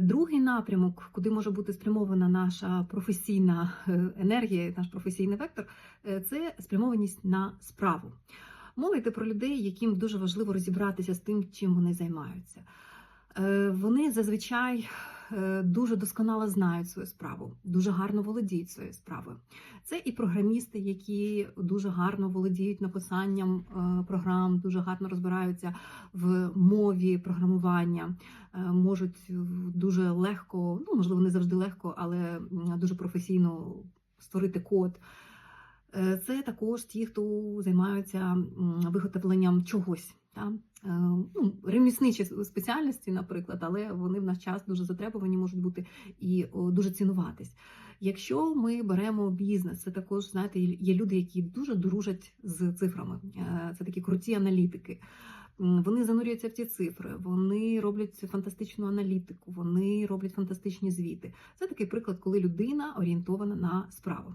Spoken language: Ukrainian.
Другий напрямок, куди може бути спрямована наша професійна е, енергія, наш професійний вектор, е, це спрямованість на справу. Мова йде про людей, яким дуже важливо розібратися з тим, чим вони займаються. Е, Вони зазвичай дуже досконало знають свою справу, дуже гарно володіють своєю справою. Це і програмісти, які дуже гарно володіють написанням е, програм, дуже гарно розбираються в мові програмування, е, можуть дуже легко, ну можливо, не завжди легко, але дуже професійно створити код. Е, Це також ті, хто займаються виготовленням чогось. Та? Е, Ну, ремісничі спеціальності, наприклад, але вони в наш час дуже затребувані, можуть бути і дуже цінуватись. Якщо ми беремо бізнес, це також знаєте, є люди, які дуже дружать з цифрами. Е, Це такі круті аналітики. Вони занурюються в ці цифри, вони роблять фантастичну аналітику, вони роблять фантастичні звіти. Це такий приклад, коли людина орієнтована на справу.